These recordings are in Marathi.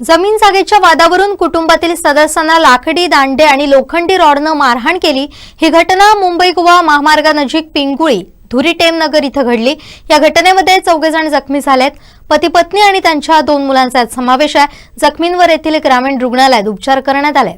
जमीन जागेच्या वादावरून कुटुंबातील सदस्यांना लाकडी दांडे आणि लोखंडी रॉडनं मारहाण केली. ही घटना मुंबई गोवा महामार्गानजीक पिंगुळी धुरी टेमनगर इथं घडली. या घटनेमध्ये चौघे जण जखमी झालेत. पती पत्नी आणि त्यांच्या दोन मुलांचा समावेश आहे. जखमींवर येथील ग्रामीण रुग्णालयात उपचार करण्यात आले.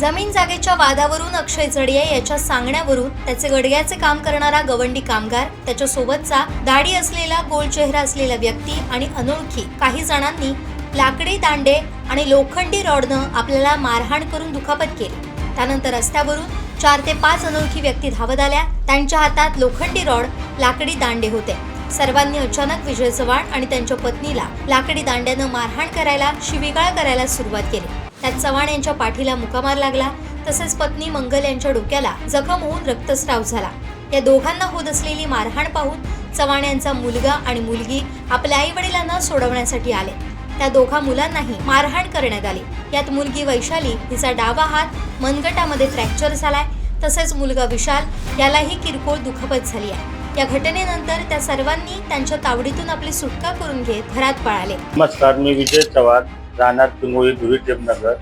जमीन जागेच्या वादावरून अक्षय जडिये याच्या सांगण्यावरून त्याचे गडग्याचे काम करणारा गवंडी कामगार त्याच्या सोबतचा दाढी असलेला गोल चेहरा असलेला व्यक्ती आणि अनोळखी काही जणांनी लाकडी दांडे आणि लोखंडी रॉडनं आपल्याला मारहाण करून दुखापत केली. त्यानंतर रस्त्यावरून चार ते पाच अनोळखी व्यक्ती धावत आल्या. त्यांच्या हातात लोखंडी रॉड लाकडी दांडे होते. सर्वांनी अचानक विजय चव्हाण आणि त्यांच्या पत्नीला लाकडी दांड्यानं मारहाण करायला शिविगाळ करायला सुरुवात केली. त्यात चव्हाण यांच्या पाठीला मुकामार लागला. तसेच पत्नी मंगल यांच्या डोक्याला जखम होऊन रक्तस्राव झाला. या दोघांना होत असलेली मारहाण पाहून चव्हाण यांचा मुलगा आणि मुलगी आपल्या आई वडिलांना सोडवण्यासाठी आले. त्या दोघा मुलांनाही मारहाण करण्यात आली. यात मुलगी वैशाली हिचा डावा हात मनगटामध्ये फ्रॅक्चर झालाय तसेच मुलगा विशाल यालाही किरकोळ दुखापत झाली आहे. या घटनेनंतर त्या सर्वांनी त्यांच्या तावडीतून आपली सुटका करून घेत घरात पळाले. नमस्कार मी विजय चव्हाण राहणार पिंगोळी धुरी टेमनगर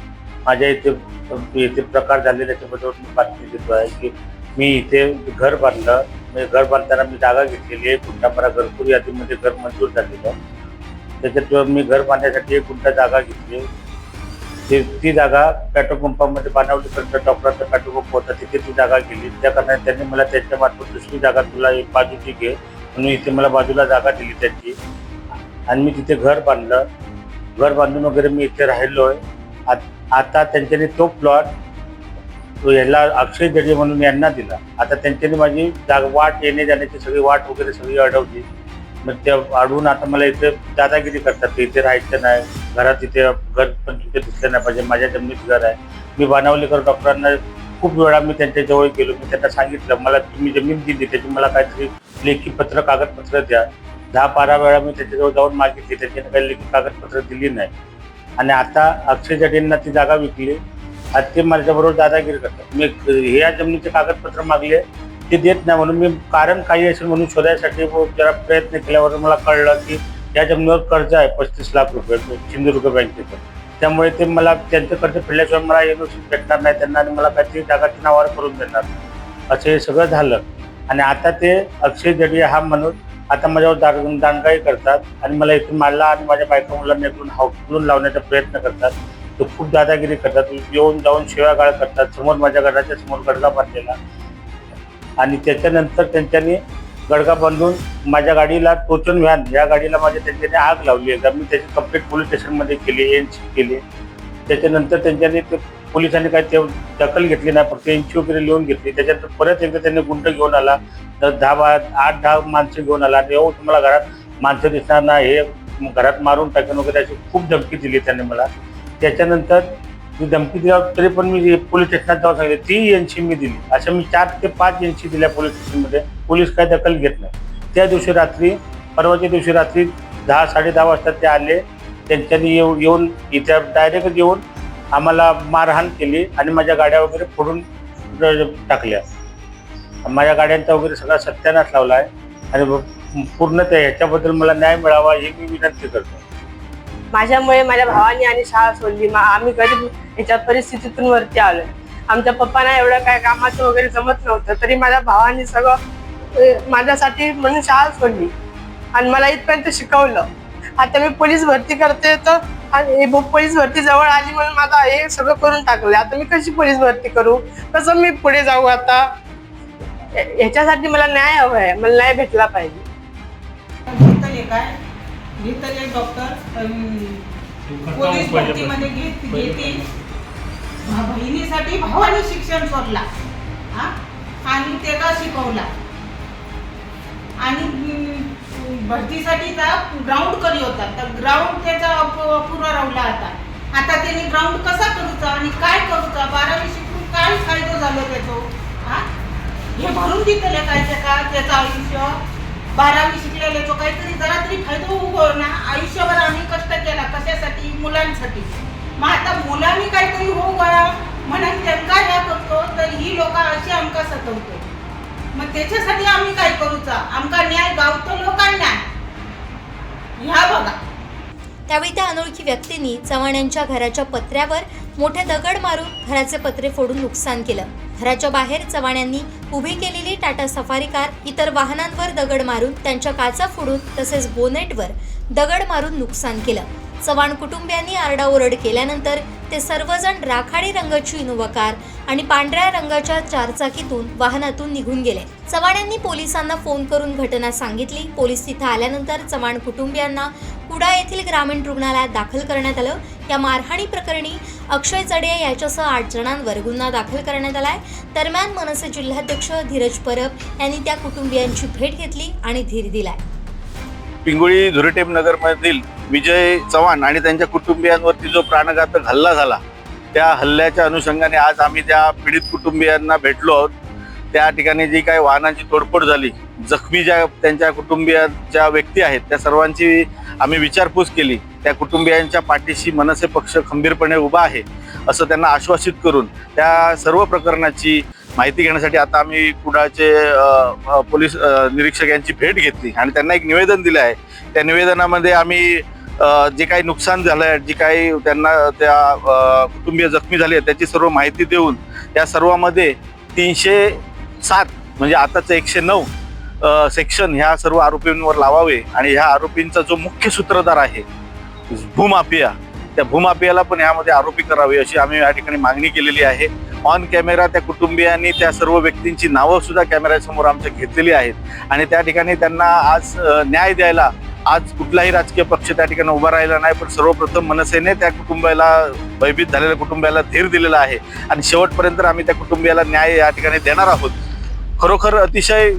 माझ्या इथे इथे प्रकार झाले त्याच्याबद्दल मी बातमी देतो आहे की मी इथे घर बांधलं. म्हणजे घर बांधताना मी जागा घेतलेली आहे. गुंठापरा घरपूर यादीमध्ये घर मंजूर झालेलं त्याच्यात मी घर बांधण्यासाठी एक गुंठा जागा घेतली. ते ती जागा पेट्रोल पंपामध्ये बनवली तर डॉक्टरांचा पेट्रोल पंप होता तिथे ती जागा गेली. त्या कारणाने त्यांनी मला त्यांच्या मार्फत दुसरी जागा तुला एक बाजूची घे. म्हणून इथे मला बाजूला जागा दिली त्यांची. आणि मी तिथे घर बांधलं. घर बांधून वगैरे मी इथे राहिलो आहे आता त्यांच्यानी तो प्लॉट तो याला अक्षय जडे म्हणून यांना दिला. आता त्यांच्यानी माझी जाग वाट येणे जाण्याची सगळी वाट वगैरे सगळी अडवली. मग त्या वाढवून आता मला इथे दादागिरी करतात ते इथे राहायचं नाही घरात इथे घर पण तिथे दिसलं नाही पाहिजे माझ्या जमिनीत घर आहे. मी बाणावलेकर डॉक्टरांना खूप वेळा मी त्यांच्या जवळ गेलो मी त्यांना सांगितलं मला तुम्ही जमीन दिली त्याची मला काहीतरी लेखी पत्र कागदपत्र द्या. दहा बारा वेळा मी त्याच्याजवळ जाऊन मागितली त्याच्याने काही लेखी कागदपत्र दिली नाही. आणि आता अक्षय जडेंना ती जागा विकली आता ते माझ्याबरोबर दादागिरी करतात. मी ह्या जमिनीचे कागदपत्र मागले ते देत नाही म्हणून मी कारण काही असेल म्हणून शोधायसाठी जरा प्रयत्न केल्यावर मला कळलं की या जमिनीवर कर्ज आहे पस्तीस लाख रुपये सिंधुदुर्ग बँकेचं. त्यामुळे ते मला त्यांचं कर्ज फेडल्याशिवाय मला एनओसी भेटणार नाही त्यांना आणि मला काहीतरी जागाची नावावर करून देणार असं हे सगळं झालं. आणि आता ते अक्षय जडिये हा म्हणून आता माझ्यावर दार दांडगाई करतात आणि मला इथून मारला आणि माझ्या बायका मुलांना इकडून हावटून लावण्याचा प्रयत्न करतात. ते खूप दादागिरी करतात. येऊन जाऊन शिवागाळ करतात. समोर माझ्या घराच्या समोर गडगा बांधलेला. आणि त्याच्यानंतर त्यांच्यानी गडगा बांधून माझ्या गाडीला टोचन व्हॅन या गाडीला माझ्या त्यांच्याने आग लावली आहे. मी त्याची कंप्लेंट पोलीस स्टेशनमध्ये केली एन सी केली. त्याच्यानंतर त्यांच्यानी ते पोलिसांनी काही ते दखल घेतली नाही. फक्त एनची वगैरे लिहून घेतली. त्याच्यानंतर परत एकदा त्यांनी गुंड घेऊन आला. तर दहा बा आठ दहा माणसं घेऊन आला. आणि येऊ तुम्हाला घरात माणसं दिसणार नाही. हे घरात मारून टाकून वगैरे अशी खूप धमकी दिली त्यांनी मला. त्याच्यानंतर मी धमकी दिला तरी पण मी पोलीस स्टेशनात जाऊन सांगितलं ती एनसी मी दिली. अशा मी चार ते पाच एनसी दिल्या पोलीस स्टेशनमध्ये. पोलीस काय दखल घेत नाही. त्या दिवशी रात्री परवाच्या दिवशी रात्री दहा साडे दहा वाजता ते आले. त्यांच्यानी येऊ येऊन इथे डायरेक्ट येऊन आम्हाला मारहाण केली आणि माझ्या गाड्या वगैरे फोडून टाकल्या. माझ्या गाड्यांचा वगैरे सगळा सत्यानाश लावला आहे. आणि पूर्ण त्या ह्याच्याबद्दल मला न्याय मिळावा ही मी विनंती करतो. माझ्यामुळे माझ्या भावाने आणि शाळा सोडली. मा- आम्ही गरीब याच्या परिस्थितीतून वरती आलोय. आमच्या पप्पांना एवढं काय कामाचं वगैरे जमत नव्हतं तरी माझ्या भावाने सगळं माझ्यासाठी म्हणून शाळा सोडली. आणि मला इथपर्यंत शिकवलं. आता मी पोलीस भरती करते तर आणि हे पोलीस भरती जवळ आली म्हणून माझा हे सगळं करून टाकलं आता मी कशी पोलीस भरती करू? कसं मी पुढे जाऊ आता? ह्याच्यासाठी मला न्याय हवा आहे. मला न्याय भेटला पाहिजे. काय? घेतले घेतले डॉक्टर पोलीस भरतीमध्ये घेत घेते. बहिणीसाठी भावाने शिक्षण सोडला. हा? आणि ते का शिकवला. आणि भरतीसाठी ग्राउंड करी होता. तर ग्राउंड त्याचा अप- अपुरा राहिला आता. आता त्यांनी ग्राउंड कसा करूचा आणि काय करूचा? बारावी शिकून काय फायदा झालो त्याचो? हा? हे भरून दितले काय त्याचा त्याचं आयुष्य? बारावी शिकलेले जो काहीतरी जरा तरी फायदा होऊ ना आयुष्यभर आम्ही कष्ट केला कशासाठी? मुलांसाठी. मग आता मुलांनी काहीतरी होऊ बा म्हणून त्यांना ह्या करतो तर ही लोक अशी आमका सतवतो. मग त्याच्यासाठी आम्ही काय करूचा आमका न्याय गावतो लोकांना. ह्या बघा. त्यावेळी त्या अनोळखी व्यक्तींनी चव्हाण यांच्या घराच्या पत्र्यावर मोठे दगड मारून घराचे पत्रे फोडून नुकसान केलं. घराच्या बाहेर चव्हाण्यांनी उभी केलेली टाटा सफारी कार इतर वाहनांवर दगड मारून त्यांच्या काचा फोडून तसेच बोनेटवर दगड मारून नुकसान केलं. चव्हाण कुटुंबियांनी आरडाओरड केल्यानंतर ते सर्वजण राखाडी रंगाची इनोवा कार आणि पांढऱ्या रंगाच्या चारचाकीतून वाहनातून निघून गेले. चव्हाण यांनी पोलिसांना फोन करून घटना सांगितली. पोलीस तिथं आल्यानंतर चव्हाण कुटुंबियांना कुडा येथील ग्रामीण रुग्णालयात दाखल करण्यात आलं. या मारहाणी प्रकरणी अक्षय चडे याच्यासह आठ जणांवर गुन्हा दाखल करण्यात आलाय. दरम्यान मनसे जिल्हाध्यक्ष धीरज परब यांनी त्या कुटुंबियांची भेट घेतली आणि धीर दिलाय. पिंगुळी धुरटेप नगरमधील विजय चव्हाण आणि त्यांच्या कुटुंबियांवरती जो प्राणघातक हल्ला झाला त्या हल्ल्याच्या अनुषंगाने आज आम्ही त्या पीडित कुटुंबियांना भेटलो आहोत. त्या ठिकाणी जी काही वाहनांची तोडफोड झाली जखमी ज्या त्यांच्या कुटुंबियांच्या व्यक्ती आहेत त्या सर्वांची आम्ही विचारपूस केली त्या कुटुंबियांच्या पाठीशी मनसे पक्ष खंबीरपणे उभा आहे असं त्यांना आश्वासित करून त्या सर्व प्रकरणाची माहिती घेण्यासाठी आता आम्ही कुडाचे पोलीस निरीक्षक यांची भेट घेतली आणि त्यांना एक निवेदन दिलं आहे. त्या निवेदनामध्ये आम्ही जे काही नुकसान झालं आहे जी काही त्यांना त्या कुटुंबीय जखमी झाली आहे त्याची सर्व माहिती देऊन त्या सर्वामध्ये तीनशे सात म्हणजे आताचं एकशे नऊ सेक्शन ह्या सर्व आरोपींवर लावावे आणि ह्या आरोपींचा जो मुख्य सूत्रधार आहे भूमाफिया त्या भूमाफियाला पण यामध्ये आरोपी करावे अशी आम्ही या ठिकाणी मागणी केलेली आहे. ऑन कॅमेरा त्या कुटुंबियांनी त्या सर्व व्यक्तींची नावं सुद्धा कॅमेऱ्यासमोर आमच्या घेतलेली आहेत. आणि त्या ठिकाणी त्यांना आज न्याय द्यायला आज कुठलाही राजकीय पक्ष त्या ठिकाणी उभा राहिला नाही पण सर्वप्रथम मनसेने त्या कुटुंबाला भयभीत झालेल्या कुटुंबाला धीर दिलेला आहे. आणि शेवटपर्यंत आम्ही त्या कुटुंबियाला न्याय या ठिकाणी देणार आहोत. खरोखर अतिशय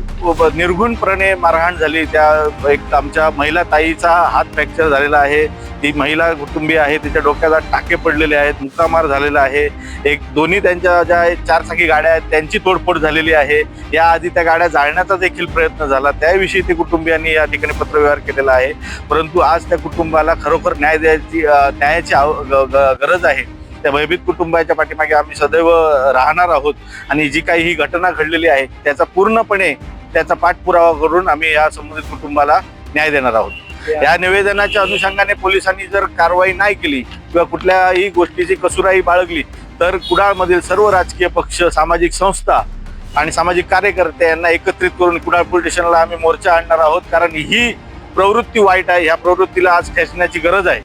निर्गुणपणे मारहाण झाली. त्या एक आमच्या महिला ताईचा हात फ्रॅक्चर झालेला आहे. ती महिला कुटुंबीय आहे. तिच्या डोक्याला टाके पडलेले आहेत. मुक्कामार झालेला आहे. एक दोन्ही त्यांच्या ज्या चारचाकी गाड्या आहेत त्यांची तोडफोड झालेली आहे. याआधी त्या गाड्या जाळण्याचा देखील प्रयत्न झाला. त्याविषयी ते कुटुंबियांनी या ठिकाणी पत्रव्यवहार केलेला आहे. परंतु आज त्या कुटुंबाला खरोखर न्याय द्यायची न्यायाची आव- ग- ग- गरज आहे. त्या भयभीत कुटुंबाच्या पाठीमागे आम्ही सदैव राहणार आहोत. आणि जी काही ही घटना घडलेली आहे त्याचा पूर्णपणे त्याचा पाठपुरावा करून आम्ही या संबंधित कुटुंबाला न्याय देणार आहोत. या. निवेदनाच्या अनुषंगाने पोलिसांनी जर कारवाई नाही केली किंवा कुठल्याही गोष्टीची कसुराई बाळगली तर कुडाळमधील सर्व राजकीय पक्ष सामाजिक संस्था आणि सामाजिक कार्यकर्ते यांना एकत्रित करून कुडाळ पोलीस स्टेशनला आम्ही मोर्चा आणणार आहोत. कारण ही प्रवृत्ती वाईट आहे ह्या प्रवृत्तीला आज खेचण्याची गरज आहे.